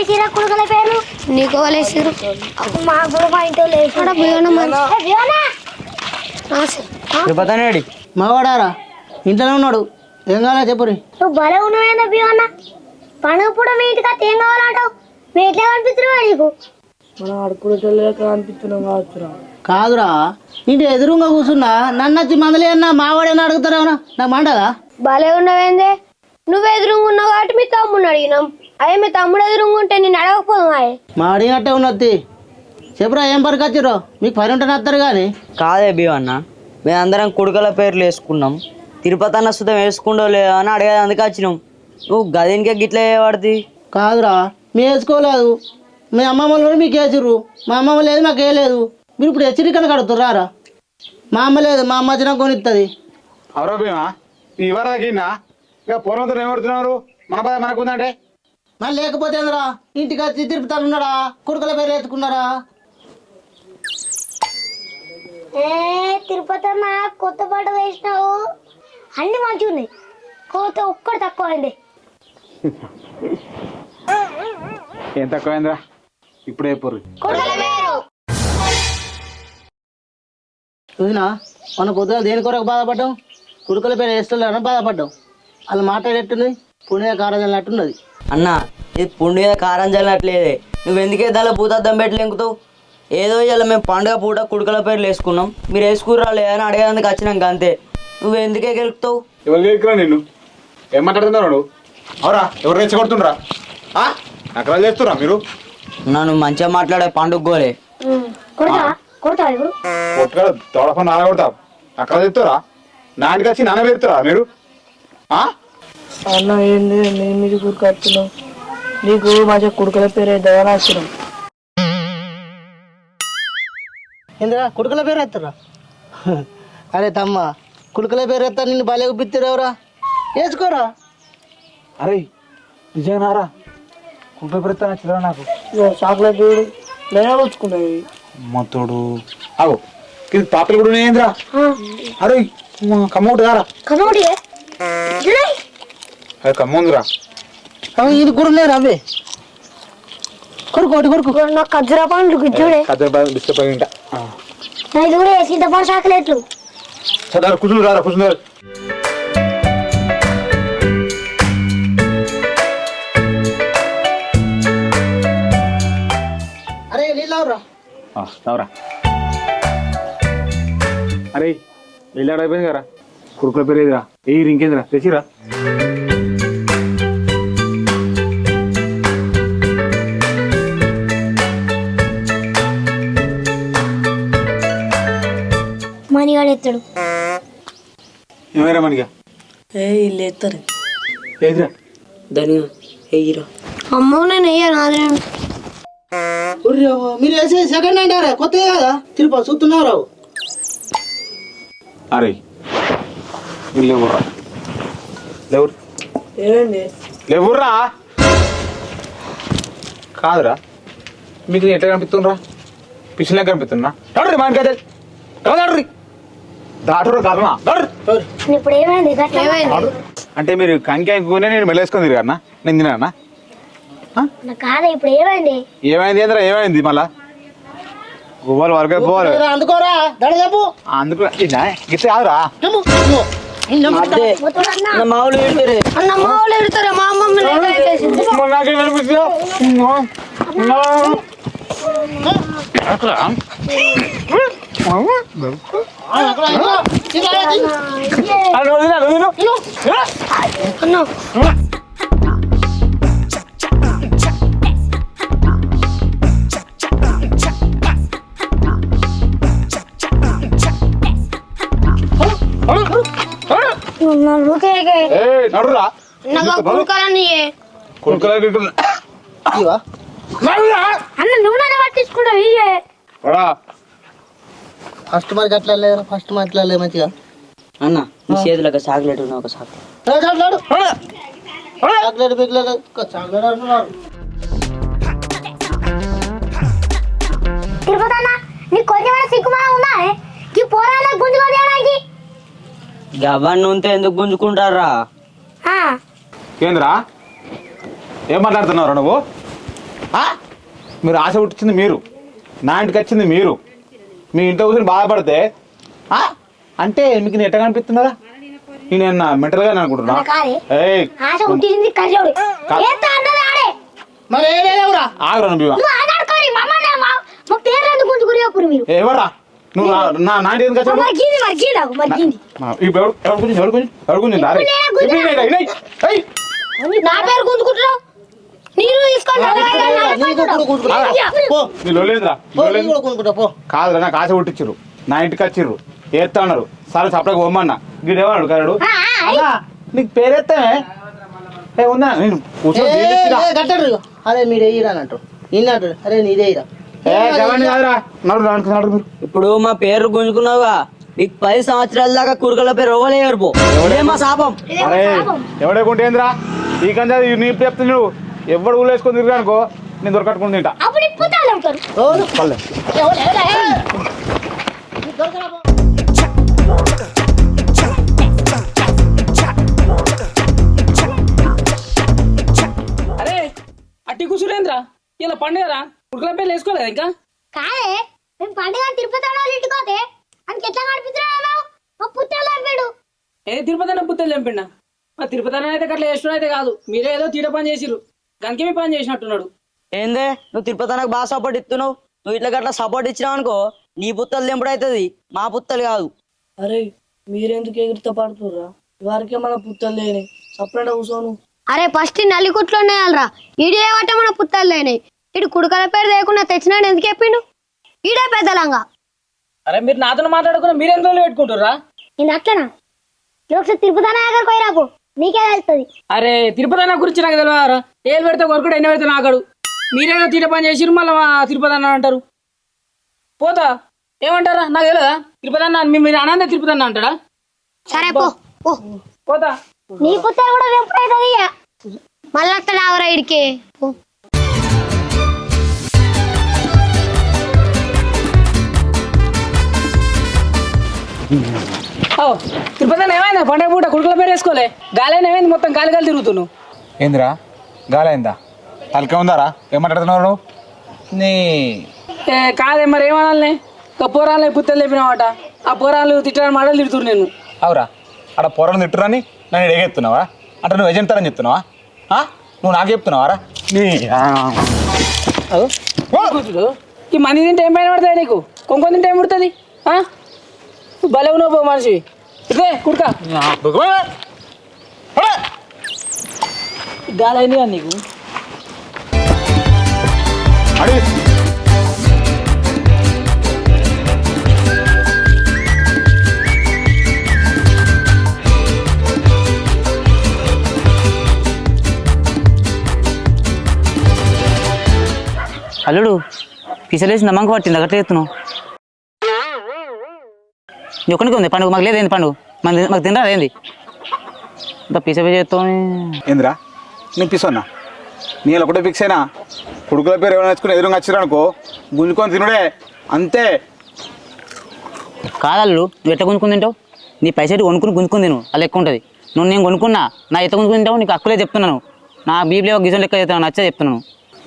వేసిరా కుడుకల పేరు నీకు వాళ్ళేసారు మా కూడా మా ఇంట్లో మావాడారా? ఇంట్లోనే ఉన్నాడు. ఏం కావాలా చెప్పురి నువ్వు భలే ఉన్నావేందా బియ్యన్న పండుగ పూట మీ ఇంటికి అత్త ఏం కావాలంటావు? మీ ఎట్లా కనిపిస్తున్నావా నీకు? కాదురా. ఇంటి ఎదురుగా కూర్చున్నా నన్ను వచ్చి మందలే అన్నా మావాడేనా అడుగుతారా నాకు మండదా భలే ఉండవేందే నువ్వు ఎదురుగున్నావు కాబట్టి మీ తమ్ముడు అడిగినాం. అదే మీ తమ్ముడు ఎదురుగుంటే నేను అడగకపోదు మా అడిగినట్టే ఉన్నది. చెప్పురా ఏం పరకొచ్చిరో మీకు పని ఉంటే వస్తారు కానీ కాదే భీమన్న మేమందరం కుడుకల పేర్లు వేసుకున్నాం. తిరుపతి అన్న సుతం వేసుకుండో లేదో అని అడిగేది అందుకే వచ్చినాం. నువ్వు గదినికే గిట్ల పడుతుంది కాదురా మేము వేసుకోలేదు. మీ అమ్మమ్మ వాళ్ళు కూడా మీకు వేసిర్రు. మా అమ్మమ్మ లేదు మాకు వేయలేదు. మీరు ఇప్పుడు హెచ్చరికను కడుతుర్రారా మా అమ్మ లేదు మా అమ్మ వచ్చినా కొనిస్తుంది అవరో భీమా ఈ ఇక పూర్వంతో ఏమడుతున్నారు? మన బాధ మనకు ఉందంటే మరి లేకపోతే ఏందిరా? ఇంటికి వచ్చి తిరుపతి ఉన్నాడా కొడుకుల పేరు వేసుకున్నారా ఏ తిరుపతి అన్న కొత్త పాట వేసినావు. అన్ని మంచిగా ఉన్నాయి. కోత ఒక్కటి తక్కువ అండి ఏం తక్కువైందిరా? ఇప్పుడే చూసినా? మన పొద్దున దేని కొరకు బాధపడ్డాం కొడుకుల పేరు వేస్తలేరని బాధపడ్డాం వాళ్ళు మాట్లాడేట్టుంది పుణ్య కారజల్లట్టున్నది అన్న ఇది పుండు మీద కారం చల్లట్లేదే నువ్వు ఎందుకే దానిలో భూతద్దం పెట్టి లెంకుతావు? ఏదో ఇలా మేము పండుగ పూట కుడుకల పేర్లు వేసుకున్నాం. మీరు వేసుకుర్రా లేదా అని అడిగేందుకు వచ్చినాక అంతే నువ్వు ఎందుకే గెలుపుతావు? ఎవరు గెలుకురా నిన్ను? ఏం మాట్లాడుతున్నారు నువ్వు? అవరా ఎవరు రెచ్చగొడుతుండ్రా? ఆ? నకరాలు చేస్తురా మీరు? నన్ను మంచిగా మాట్లాడే పండుగ గోలే. కొట్టుగా తోడపని నాన్న కొడతా నకరాలు చెప్తారా నాటికి వచ్చి నాన్న పెడతారా మీరు? ఆ? అన్న ఏంది? మేము మీద కూరుకొస్తున్నాం నీకు మంచిగా కుడుకల పేరు దయనాశనం ఏందిరా కొడుకుల పేరు ఎత్తరా అరే తమ్మ కొడుకుల పేరు ఎత్తా నిన్ను బాగా ఉప్పిస్తారు ఎవరా? వేసుకోరా? అరే నిజంగా రా? కుంప పెడతా చిల్లర నాకు? చాక్లెట్ చూడు. నేనే మొత్తోడు ఆగు. ఇది పాపలు కూడా ఉన్నాయేంద్రా. అరే కమ్మౌట్ కారా కనోడి అది కమ్ముందిరా అవి ఇది కూడా ఉన్నాయి అవే కొడుకు ఒకటి కొడుకు నాకు ఖర్జురా పండ్లు గుజ్జుడే కథ డిస్టర్బ్ అయ్యింట ఇది కూడా వేసి పండు చాకలెట్లు. చదారు కూర్చుని రారా కూర్చుని అరే నీళ్ళు అవరా తావరా అరే వెళ్ళాడు అయిపోయింది కదా. కురుకుల పేరు ఏదిరా? ఏ ఇంకేందిరా తెచ్చిరా మణిగాడు ఎత్తాడు ఏమైనా మనకి ఏ వీళ్ళు ఎత్తారు. ఏదిరా? దాని ఎయ్యిరా. అమ్మో నేను వేయను మీరు వేసే సెకండ్ హ్యాండ్ అరే కొత్త కదా? తిరుపతి చూస్తున్నారు అరే లేవురు. ఏమైంది లేవుర్రా. కాదురా. మీకు ఎట్లా కనిపిస్తుండ్రా? పిచ్చిలా కనిపిస్తున్నా డాక్టర్ మనకైతే డాక్టర్ డాక్టర్ కాదనా డాక్టర్ ఇప్పుడు ఏమైంది? గట్ల అంటే మీరు కంకి అనుకునే నేను మెల్లేసుకొని తిరిగానా? నేను తిన్నానా? నా కాదా ఇప్పుడు ఏమైంది? ఏమైంది? ఏంద్రా ఏమైంది మళ్ళా? గువ్వలు వరకే పోవాలి. అందుకోరా దడ చెప్పు. అందుకు ఇదా గిట్ల కాదురా. అన్న. మా వాళ్ళు ఎడతారా మా అమ్మమ్మ లేకేసింది నువ్వు నడురా. నాకు అన్న నువ్వు పట్టించుకుంటావు ఇయ్యే ఫస్ట్ మరి అట్లా లేదు ఫస్ట్ మరి అట్లా లేదు మంచిగా. అన్న నీ చేతిలో ఒక చాక్లెట్ ఉన్న ఒక చాక్లెట్. ఏ, చాక్లెట్? బిగ్లెట్ చాక్లెట్ అంటున్నారు. కొంచెం సిగ్గుమా ఉందా ఈ గవ్వని ఉంటే ఎందుకు గుంజుకుంటారా? ఆ, ఏందిరా? ఏం మాట్లాడుతున్నావు నువ్వు? ఆ? మీరు ఆశ పుట్టించింది మీరు. నా ఇంటికి వచ్చింది మీరు. మీ ఇంట్లో కూర్చొని బాధపడితే? ఆ? అంటే మీకు నేను ఎట్ట కనిపిస్తున్నారా నేను ఏమన్నా మెంటల్గా అనుకుంటున్నా? నువ్వు ఎవరా ఎందుకు ఎవరు గురించి ఎవరు గురించి ఎవరు గురించి. నా పేరు గుంజుకుంటున్నావు? కాదురా నాకు ఆశ పుట్టించారు నా ఇంటికి వచ్చిర్రు. ఏత్తా అన్నారు. సరే సపరేట్గా పోమ్మన్నా. వీడు ఏమన్నాడు కరాడు నీకు పేరెత్తామే ఏ ఉందా? నేను ఇగో. అరే మీరు వేయరా అంటారు. అరే నీదే ఇరా ఏ గవ్వండి కాదురా. నడు నడు నడు మీరు ఇప్పుడు మా పేరు గుంజుకున్నావుగా. నీకు పది సంవత్సరాల దాకా కురుకల పేరు ఇవ్వలేరు పో. మా శాపం. అరే ఎవడే కొంటే ఏందిరా ఈ కంటే నీ చెప్తే నువ్వు ఎవడు ఊళ్ళు వేసుకొని తిరిగా అనుకో నేను దొరకట్టుకుని తింటా. పల్లె. అరే అట్టి కూర్చునేంద్రా ఇలా పండుగరా? ఉడకల పేర్లు వేసుకోలేదు ఇంకా? కాదే మేము పండుగ తిరుపతి అన్న వాళ్ళ ఇంటికి పోతే అని ఎట్లా మా పుట్టాలు అంపాడు ఏ తిరుపతి అన్న పుత్తలు చంపిండా? మా తిరుపతి అన్న అయితే అట్లా చేసిన అయితే కాదు. మీరే ఏదో తీట పని చేసిర్రు. గనికి మీ పని చేసినట్టున్నాడు? ఏందే? నువ్వు తిరుపతి నాకు బాగా సపోర్ట్ ఇస్తున్నావు. నువ్వు ఇట్లా గట్లా సపోర్ట్ ఇచ్చినావు అనుకో నీ పుత్తలు తెంపుడు అవుతుంది మా పుత్తలు కాదు. అరే మీరెందుకు ఎగురుతో పడుతుర్రా? వారికే మన పుత్తలు లేని సపరేట్ కూర్చోను అరే ఫస్ట్ నల్లికుట్లో ఉన్నాయాలరా. ఈడు ఏమంటే మన పుత్తలు లేనాయి? ఇటు కుడుకల పేరు లేకుండా తెచ్చినాడు ఎందుకు చెప్పిండు? ఈడే పెద్దలంగా. అరే మీరు నాతో మాట్లాడుకున్న మీరేం రోజులు పెట్టుకుంటారా నేను అట్లనా? ఒకసారి తిరుపతి అన్న దగ్గర పోయి రాపో నీకే తెలుస్తుంది. అరే తిరుపతి అన్న గురించి నాకు తెలియదురా ఏళ్ళు పెడితే కొరకుడు ఎన్ని పెడితే నాకడు మీరేదో తీట పని చేసిర్రు మళ్ళీ తిరుపతి అన్న అంటారు. పోతా. ఏమంటారా? నాకు తెలియదా తిరుపతి అన్న మీరు అనంద తిరుపతి అన్న అంటాడా? సరే పో పోతా. నీ పుట్టాలు కూడా వెంపుడు అవుతుంది ఇక మళ్ళీ అక్కడ రావరా ఇడికి ఓ తిరుపతి ఏమైందా? పండగ పూట కుడుకుల పేరు వేసుకోలే. గాలి ఏమైంది? మొత్తం గాలి గాలి తిరుగుతున్నావు. ఏందిరా? గాలైందా? తలకే ఉందారా? ఏమాట్లాడుతున్నావు నువ్వు? నీ ఏ, కాదే మరి ఏమనాలనే ఒక పోరాలు పుత్తలు లేపినమాట ఆ పోరాలు తిట్టడానికి మాటలు తిడుతురు నేను అవురా. ఆడ పొరను తిట్టురని నన్ను ఎడగెత్తున్నావా అంటే నువ్వు అని చెప్తున్నావా? ఆ? నువ్వు నాకు చెప్తున్నావారా? నీ అదో కూర్చుడు ఈ మంది తింటే ఏం పైన పడుతుంది నీకు? కొంకొని తింటే ఏం పుడుతుంది? ఆ? భలే ఉన్నావు పో మనిషి ఇదే కుడుక. గాలి అయింది కదా నీకు? అడిగి అల్లుడు పిసలేసి నమ్మకం పట్టింది అట్లా ఎత్తున్నావు నీ ఒక్కనికి ఉంది పండుగ మాకు లేదేంది పండుగ? మన మాకు తినరా ఏంది? ఇంత పిస పిస చేస్తావు ఏందిరా? నేను పిసన్నా నేను ఒకటే ఫిక్స్ అయినా కొడుకుల పేరు ఏమైనా నేర్చుకుని ఎదురుగా వచ్చిరనుకో గుంజుకొని తినుడే. అంతే. కాదల్లు నువ్వు ఎట్లా కొనుక్కుని తింటావు? నీ పైసలు కొనుక్కుని గుంజుకుని తిను అలా ఎక్కువ ఉంటుంది. నువ్వు నేను కొనుక్కున్నా నా ఎట్లా కొనుక్కుని తింటావు? నీకు అక్కులే చెప్తున్నాను నా బీబీలో గిజం లెక్క చెప్తాను నచ్చే చెప్తున్నాను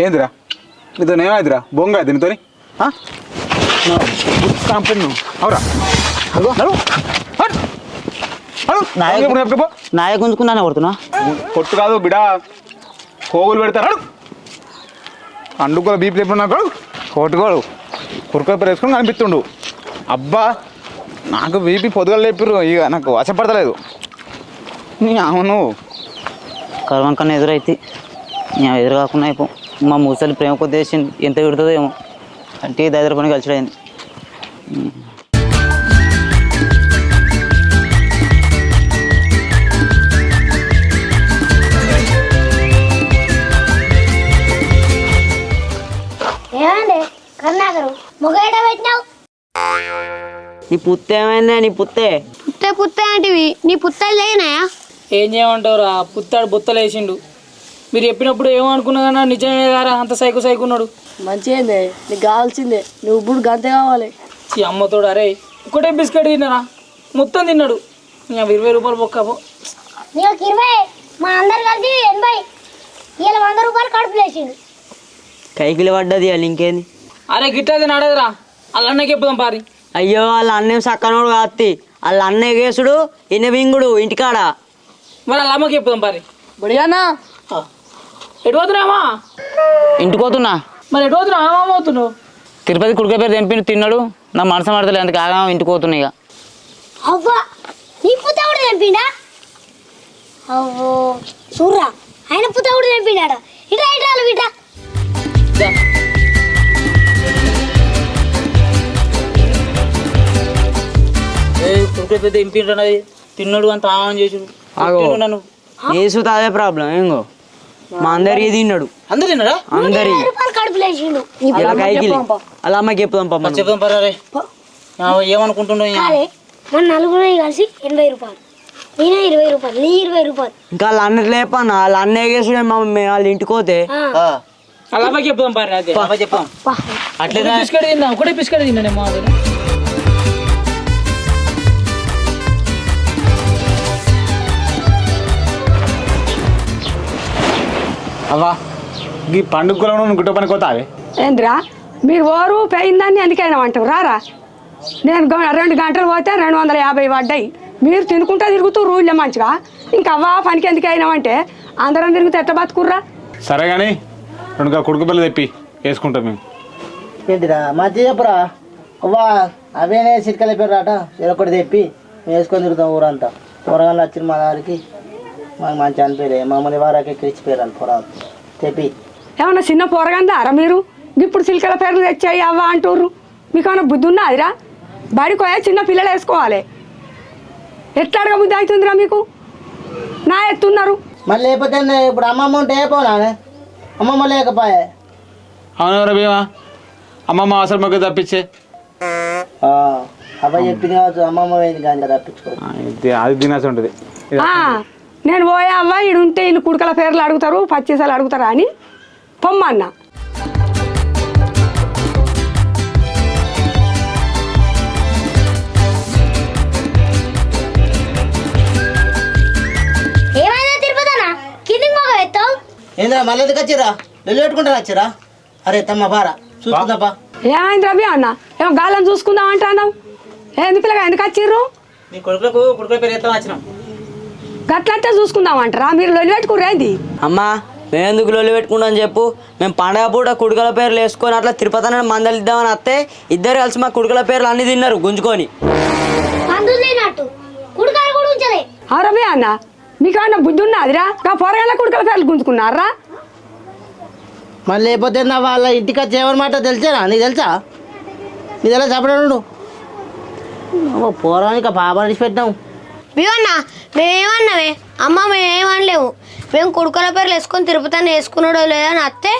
ఏందిరా? నీతో ఏమైందిరా? బొంగ కంపెనీ నువ్వు. అవురా. నాయ- గుంజుకున్నానే కొడుతున్నా? కొట్టు కాదు బిడా. పోగులు పెడతారు అండుకోల బీపీ ఎప్పుడు నాకు కొట్టుకోడు. కురుకుల వేసుకొని కనిపిస్తుండు. అబ్బా నాకు బీపీ పొద్దుగా లేపిర్రు ఇక నాకు వశపడతలేదు. నీ అవును. కర్వం కన్నా ఎదురైతే నేను ఎదురు కాకుండా అయిపో. మా ముసలి ప్రేమ కొద్ది వేసింది. ఎంత విడుతుందో ఏమో. అంటే దగ్గర పని కలిసిడైంది నీ పుత్తే ఏమైందే? నీ పుత్తే? పుత్తే పుత్తే అంటివి. నీ పుత్తలు లేనాయా? ఏం చేయమంటావురా? పుత్తాడు బుత్తలు వేసిండు మీరు చెప్పినప్పుడు ఏమనుకున్నా కానీ నిజమే గారా? అంత సైకు సైకున్నాడు. మంచిగా నీకు కావాల్సిందే. నువ్వు ఇప్పుడు గంతే కావాలి. ఈ అమ్మతోడు అరే ఒకటే బిస్కెట్ తిన్నారా? మొత్తం తిన్నాడు. ఇంకా ఇరవై రూపాయలు నీకు ఇరవై మా అందరు కలిసి ఎనభై. ఇలా వంద రూపాయలు కడుపు లేచిండు. కైకిలి పడ్డది వాళ్ళు ఇంకేంది? అరే గిట్టది నడదురా వాళ్ళ అన్నకి చెప్పుదాం పారి. అయ్యో వాళ్ళ అన్నేం సక్కనోడు కాత్తి వాళ్ళ అన్నయ్య కేసుడు ఇన్న వింగుడు ఇంటికాడ. మరి వాళ్ళ అమ్మకి చెప్పుదాం పారి. బడియానా? ఎటు పోతున్నామా ఇంటికి పోతున్నా. మరి ఎటు పోతున్నావు? అమ్మ పోతున్నావు? తిరుపతి కుడికే పేరు తెంపి తిన్నాడు. నా మనసు పడతలేదు అందుకు ఆగా ఇంటికి పోతున్నా ఇక. అవ్వా నీ పుత్త కూడా తెంపిండా? అవ్వో చూర్రా ఆయన పుత్త కూడా తెంపిండాడ? ఇట్రా ఇట్రా పేరు తెంపిండ్రన్నది తిన్నాడు అంత ఆగం చేసుడు. నన్ను. ఏసుతో అదే ప్రాబ్లం ఏంగో? మా అందరికి తిన్నాడు. అందరు తిన్నాడా అందరి. వాళ్ళ అమ్మకి చెప్పుదాం పమ్మ చెప్దాం. అరే మన నలుగురు కలిసి ఎనభై రూపాయలు. నేనే ఇరవై రూపాయలు నీ ఇరవై రూపాయలు. ఇంకా వాళ్ళ లేపన్నా వాళ్ళ అన్నయ్య వాళ్ళ ఇంటికి పోతే? పారి అదే చెప్పాం. అట్లేదా బిస్కెట్ తిన్నా ఒకటే బిస్కెట్ తిన్నానేమో అది అవ్వా ఈ పండుగలో నువ్వు గుట్ట పనికి పోతావే? ఏంద్రా? మీరు ఓరు పోయిందని ఎందుకైనా అంటారు. రారా? నేను రెండు గంటలు పోతే రెండు వందల యాభై పడ్డాయి. మీరు తినుకుంటా తిరుగుతూ రూళ్ళే మంచిగా? ఇంకా అవ్వా పనికి ఎందుకైనా అంటే అందరం తిరిగితే ఎట్ట బతుకుర్రా? సరే కానీ రెండు కుడుకు పిల్లలు తెప్పి వేసుకుంటాం మేము. ఏంటిరా మంచి చెప్పురా? అవ్వా అవేనే సిరికల పేరు రాట చెరొకటి తెప్పి మేము వేసుకొని తిరుగుతాం ఊరంతా. పొరగాళ్ళు వచ్చిన మా దారికి. మాకు మంచి అనిపించలే. మమ్మల్ని వారాకి ఎక్కిరిచిపోయారు పొరాలు తెప్పి ఏమన్నా చిన్న పోరగందారా మీరు? ఇప్పుడు సిల్కల పేర్లు తెచ్చాయి అవ్వా అంటుర్రు. మీకు ఏమైనా బుద్ధి ఉన్నదిరా బడికి పోయా చిన్న పిల్లలు వేసుకోవాలి. ఎట్లా అడగ బుద్ధి అవుతుందిరా మీకు? నా ఎత్తున్నారు. మళ్ళీ లేకపోతే ఇప్పుడు అమ్మమ్మ ఉంటే ఏ పోనా అమ్మమ్మ లేకపోయే. అవునవరా భీమా? అమ్మమ్మ అసలు మాకు తప్పించే. ఆ, అబ్బాయి చెప్పింది కావచ్చు. అమ్మమ్మ వేది కానీ తప్పించుకో. అది తినాల్సి ఉంటుంది. ఆ, నేను పోయా అవ్వ ఈడు ఉంటే వీళ్ళు కుడుకల పేర్లు అడుగుతారు పచ్చిసాలు అడుగుతారా అని పొమ్మన్నా. ఏంద్రా మళ్ళీ ఎందుకు వచ్చిరా పెట్టుకుంటారా వచ్చిరా అరే తమ్మ బారా చూసుకుందాపా ఏమైంది రవి అన్న? ఏమో గాలం చూసుకుందాం అంటున్నావు. ఏంది పిల్లగా ఎందుకు వచ్చిర్రు? మీ కొడుకులకు కుడుకుల పేరు ఎత్తాం వచ్చినాం. గట్లంటే చూసుకుందాం అంటారా మీరు లొలి పెట్టుకుర్రేంది అమ్మా మేము ఎందుకు లొల్లి పెట్టుకుంటాం చెప్పు. మేము పండగ పూట కుడుకల పేర్లు వేసుకొని అట్లా తిరుపతి అని మందలు ఇద్దామని వస్తే ఇద్దరు కలిసి మా కుడుకల పేర్లు అన్ని తిన్నారు గుంజుకొని. రవి అన్న మీకు ఏమన్నా బుద్ధి ఉన్నదిరా నా పొరగల కుడుకల పేర్లు గుంజుకున్నారా? మళ్ళీ లేకపోతే నా వాళ్ళ ఇంటికి వచ్చి ఏమని మాట తెలిసేనా? నీకు తెలుసా? నీ తెలుసా? చెప్పడం పోరానికి పాప పెట్టినాం బివన్న మేమేమన్నామే అమ్మ మేమేమనలేము మేము కుడుకల పేర్లు వేసుకొని తిరుపతి వేసుకున్నాడో లేదని అత్తే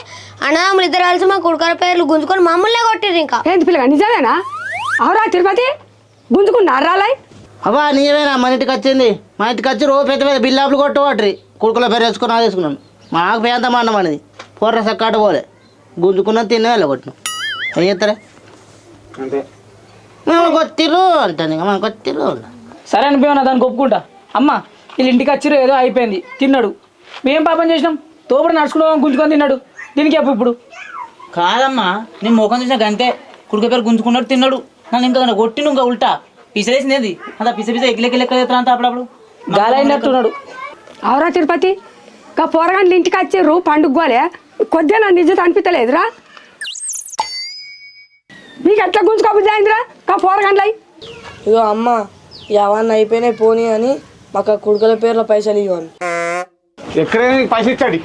అన్నదమ్ములు ఇద్దరు కలిసి మా కుడుకల పేర్లు గుంజుకొని మమ్మల్నే కొట్టిర్రు ఇంకా. ఏంది పిల్లగా నిజమేనా? అవురా తిరుపతి? గుంజుకున్నారా లై అవ్వా నీవేనా? మన ఇంటికి వచ్చింది. మా ఇంటికి వచ్చి రోజు పెద్ద పెద్ద బిల్లాపులు కొట్టవాటి కుడుకుల పేరు వేసుకుని అది వేసుకున్నాను మాకు పేంత మండం అనేది. పొర్ర సక్కాట పోలే. గుంజుకున్నా తిన్నా వెళ్ళగొట్టినాం ఏం చేస్తారా? అంతే. మనకు కొత్తిర్రు అంటాను ఇంకా మనకు కొత్తిర్రు సరే అనిపోయినా దానికి ఒప్పుకుంటా అమ్మ వీళ్ళు ఇంటికి వచ్చిర్రు ఏదో అయిపోయింది తిన్నాడు. మేం పాపం చేసినాం తోపడి నడుచుకుంటాం గుంజుకొని తిన్నాడు. దీనికి చెప్పు ఇప్పుడు. కాదమ్మా నేను ముఖం చూసిన గంతే. కుడుక పేరు గుంజుకున్నాడు తిన్నాడు. నన్ను ఇంకా కొట్టిను ఇంకా ఉల్టా. పిసలేసింది ఏంది? అంత పిస పిస ఎగ్లెక్క లెక్క ఎత్తా అంత అప్పుడప్పుడు? గాలైనట్టున్నాడు అవురా తిరుపతి ఇంకా పోరగాండ్లు ఇంటికి వచ్చిర్రు పండుగ గోలే కొద్దిగా నా నిజత అనిపించలేదురా మీకు ఎట్లా గుంజుకోబుద్ది అయిందిరా? ఇంకా పోరగాండ్లై ఇగో అమ్మ ఎవన్న అయిపోయినాయి పోనీ అని మాకు కుడుకల పేర్లో పైసలు ఇవ్వను. ఎక్కడైనా పైసలు ఇచ్చాడు?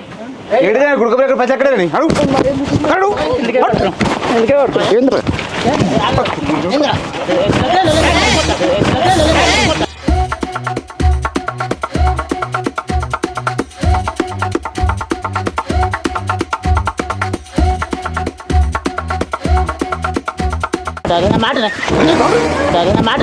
ఎక్కడైనా గుడుక మాట మాట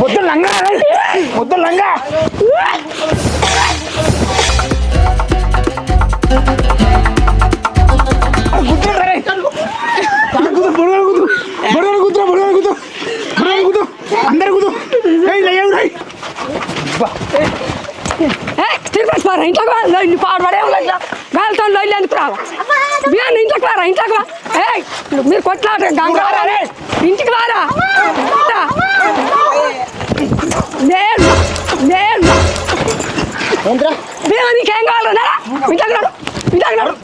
ముద్దు లంగా ముద్దు లంగా అందరు కుదు అడుగు ఏంద్రా? ఇంట్లోకి రా లొల్లి పాడబడే ఇట్లా గాలితో లొల్లి ఎందుకు రావు బియ్యాన్ని ఇంట్లోకి రారా ఇంట్లోకి రా ఏయ్ మీరు కొట్లాట గంగారా ఇంటికి రారా రా. నేను నేను. ఏంట్రా? బియ్యం నీకేం కావాలన్నా ఇంట్లోకి రాడు ఇంట్లోకి రాడు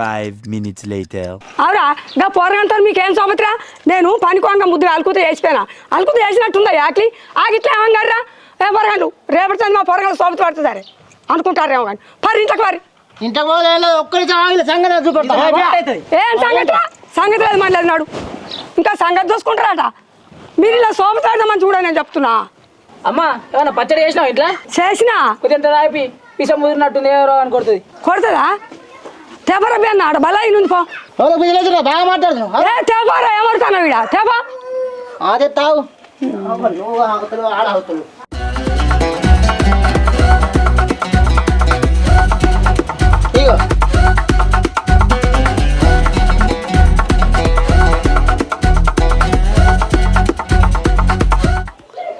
Five minutes later. అవురా ఇంకా పోరగంతా మీకేం సోమతిరా? నేను పనికోంగా ముద్దు అలుకుతూ వేసిపోయినా. అలుకుతూ వేసినట్టుందా యాక్లి? ఆగిట్లా ఏమన్నారా ఏ పొరగండు రేపటి మా పొరగండు సోమతి పడుతుందారే అనుకుంటారేమో కానీ. పరి ఇంట్లోకి వారి ఇంట్లో పోలేదు ఒక్కరి చావాలి సంగతి చూపెడతా. ఏం సంగతి సంగతి? లేదు మళ్ళీ నాడు ఇంకా సంగతి చూసుకుంటారట. మీరు ఇలా సోమతి ఆడదామని చూడ నేను చెప్తున్నా. అమ్మా ఏమన్నా పచ్చడి చేసినావు ఇంట్లో? చేసినా? కొద్దిగా ఎంత తాపి పిస ముదిరినట్టుంది ఎవరో అని కొడుతుంది. కొడుతుందా? తెపర బియ్య ఆడ బలాయి నుండి పో బాగా మాట్లాడుతున్నావు. ఏ తెపారా ఏమడుతాను వీడ తెపా అదే తావు నువ్వు ఆగుతాడు ఇగో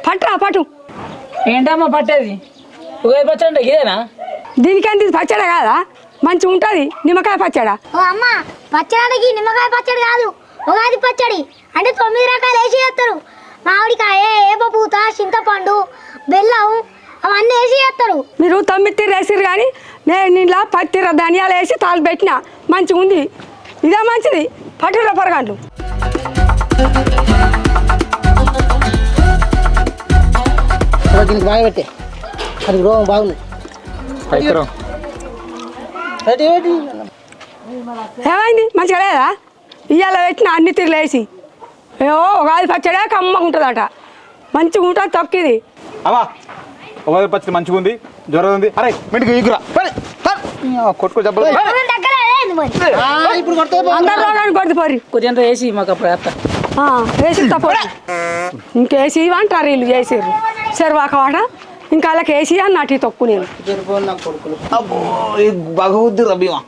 పట్టురా పట్టు. ఏంటమ్మా పట్టేది? ఉగాది పచ్చడి ఇదేనా? దీనికంటే ఇది పచ్చడి కాదా? మంచిగా ఉంటుంది నిమ్మకాయ పచ్చడా. ఓ అమ్మ పచ్చడికి నిమ్మకాయ పచ్చడి కాదు ఉగాది పచ్చడి. అంటే తొమ్మిది రకాలు వేసి చేస్తారు. మామిడికాయ ఏప పూత చింతపండు బెల్లం అవన్నీ వేసి చేస్తారు. మీరు తొమ్మిది వేసిరు కానీ నేను ఇంట్లో పత్తిర ధనియాలు వేసి తాళ్ళు పెట్టిన మంచిగా ఉంది. ఇదే మంచిది. పట్టురా పొరగండ్లు. దీనికి బాగా పెట్టే. అది రోగం బాగుంది. ఏమైంది? మంచిగా లేదా? ఇవాళ పెట్టిన అన్ని తిరిగి వేసి. ఏవో ఉగాది పచ్చడే కమ్మగా ఉంటుందట. మంచిగా ఉంటుంది తొక్కిది. అమ్మా ఒక పచ్చడి మంచిగా ఉంది జ్వరం ఉంది. అరే మింటికి ఈగురా కొట్టుకో ఇప్పుడు కొడితే పోరి. కొద్దిగా వేసి మాకు అప్పుడు వేసి తప్ప ఇంకేసి అంటారు వీళ్ళు చేసిర్రు. సరివాక వాడ ఇంకా వాళ్ళకి వేసి అన్నట్టు ఈ తొక్కు నేను. సరిపోను నా కొడుకులు. అబ్బో బాగా రబిమా